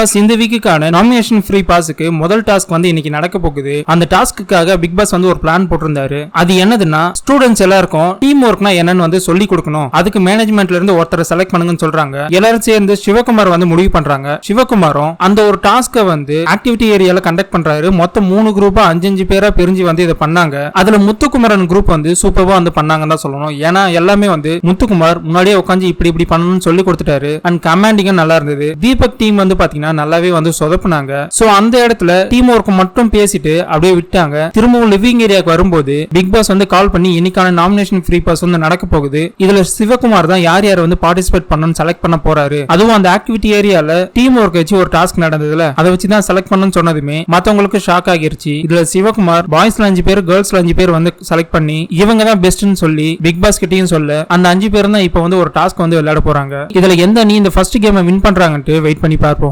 Pass இந்த வீக்குக்கான nomination free பாஸுக்கு முதல் டாஸ்க் வந்து இன்னைக்கு நடக்க போகுது. அந்த டாஸ்க்குக்காக பிக் பாஸ் வந்து ஒரு பிளான் போட்டிருந்தாரு. அது என்னதுன்னா ஸ்டூடெண்ட்ஸ் எல்லாருக்கும் டீம் ஒர்க்னா என்னன்னு வந்து சொல்லி கொடுக்கணும். அதுக்கு மேனேஜ்மெண்ட்ல இருந்து ஒருத்தரை செலக்ட் பண்ணுங்கன்னு சொல்றாங்க. எல்லாரும் சேர்ந்து சிவகுமார் வந்து முடிவு பண்றாங்க. சிவகுமாரும் அந்த ஒரு டாஸ்க்கை வந்து ஆக்டிவிட்டி ஏரியால கண்டக்ட் பண்றாரு. மொத்தம் மூணு குரூப்பா அஞ்சு அஞ்சு பேரா பிரிஞ்சு வந்து இதை பண்ணாங்க. அதுல முத்துக்குமரன் குரூப் வந்து சூப்பரா வந்து பண்ணாங்கன்னு தான் சொல்லணும். ஏன்னா எல்லாமே வந்து முத்துக்குமார் முன்னாடியே உட்காந்து இப்படி இப்படி பண்ணணும்னு சொல்லி கொடுத்துட்டாரு. அண்ட் கமாண்டிங்கும் நல்லா இருந்தது. தீபக் டீம் வந்து பாத்தீங்கன்னா நல்லாவே வந்து சொதப்புனாங்க. சோ அந்த இடத்துல டீம் ஒர்க் மட்டும் பேசிட்டு அப்படியே விட்டாங்க. திரும்பவும் லிவிங் ஏரியாவுக்கு வரும்போது பிக் பாஸ் வந்து கால் பண்ணி இன்னைக்கான நாமினேஷன் ஃப்ரீ பாஸ் வந்து நடக்க போகுது. இதுல சிவகுமார் தான் யார் யார் வந்து பார்ட்டிசிபேட் பண்ணணும்னு செலக்ட் பண்ண போறாரு? அதுவும் அந்த ஆக்டிவிட்டி ஏரியால டீம் ஒர்க் வச்சு ஒரு டாஸ்க் நடந்ததுல அதை வச்சு தான் செலக்ட் பண்ணணும்னு சொன்னதுமே மத்தவங்களுக்கு ஷாக் ஆகிருச்சு. இதுல சிவகுமார் பாய்ஸ்ல அஞ்சு பேர் கேர்ள்ஸ்ல அஞ்சு பேர் வந்து செலக்ட் பண்ணி இவங்க தான் பெஸ்ட்னு சொல்லி பிக் பாஸ் கிட்டையும் சொல்ல அந்த அஞ்சு பேரும் தான் இப்போ வந்து ஒரு டாஸ்க் வந்து விளையாட போறாங்க. இதுல எந்த நீ இந்த ஃபர்ஸ்ட் கேமை வின் பண்றாங்கன்ட்டு வெயிட் பண்ணி பார்ப்போம்.